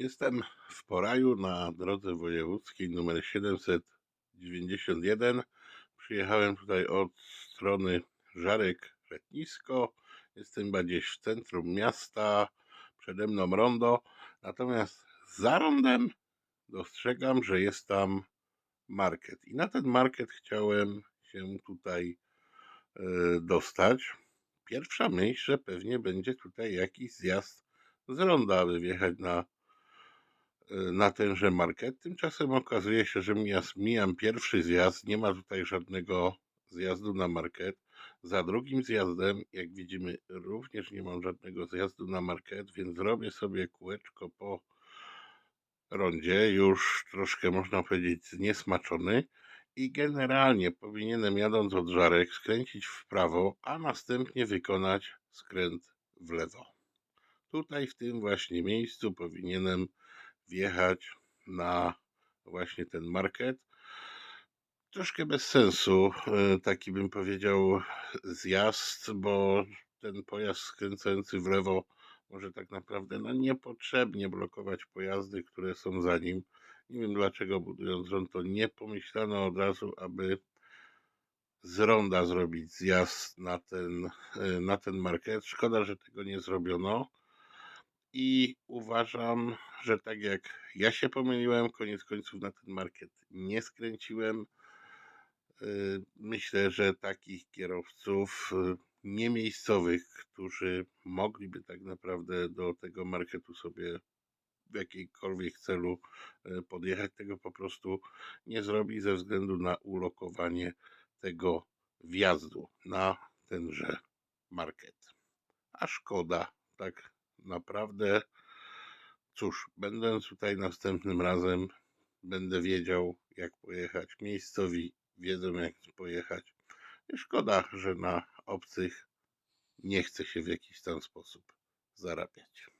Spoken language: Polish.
Jestem w Poraju na drodze wojewódzkiej nr 791. Przyjechałem tutaj od strony Żarek Letnisko. Jestem bardziej w centrum miasta, przede mną rondo. Natomiast za rondem dostrzegam, że jest tam market. I na ten market chciałem się tutaj e, dostać. Pierwsza myśl, że pewnie będzie tutaj jakiś zjazd z ronda, aby wjechać na na tenże market. Tymczasem okazuje się, że mijam pierwszy zjazd, nie ma tutaj żadnego zjazdu na market. Za drugim zjazdem, jak widzimy, również nie mam żadnego zjazdu na market, więc zrobię sobie kółeczko po rondzie, już troszkę można powiedzieć zniesmaczony i generalnie powinienem jadąc od żarek skręcić w prawo, a następnie wykonać skręt w lewo. Tutaj w tym właśnie miejscu powinienem wjechać na właśnie ten market. Troszkę bez sensu, e, taki bym powiedział zjazd, bo ten pojazd skręcający w lewo może tak naprawdę no, niepotrzebnie blokować pojazdy, które są za nim. Nie wiem dlaczego budując rond to nie pomyślano od razu, aby z ronda zrobić zjazd na ten, e, na ten market. Szkoda, że tego nie zrobiono i uważam, że tak jak ja się pomyliłem, koniec końców na ten market nie skręciłem. Y, myślę, że takich kierowców y, niemiejscowych, którzy mogliby tak naprawdę do tego marketu sobie w jakiejkolwiek celu y, podjechać, tego po prostu nie zrobi ze względu na ulokowanie tego wjazdu na tenże market. A szkoda, tak naprawdę, cóż, będąc tutaj następnym razem, będę wiedział, jak pojechać. Miejscowi wiedzą, jak pojechać. I szkoda, że na obcych nie chce się w jakiś tam sposób zarabiać.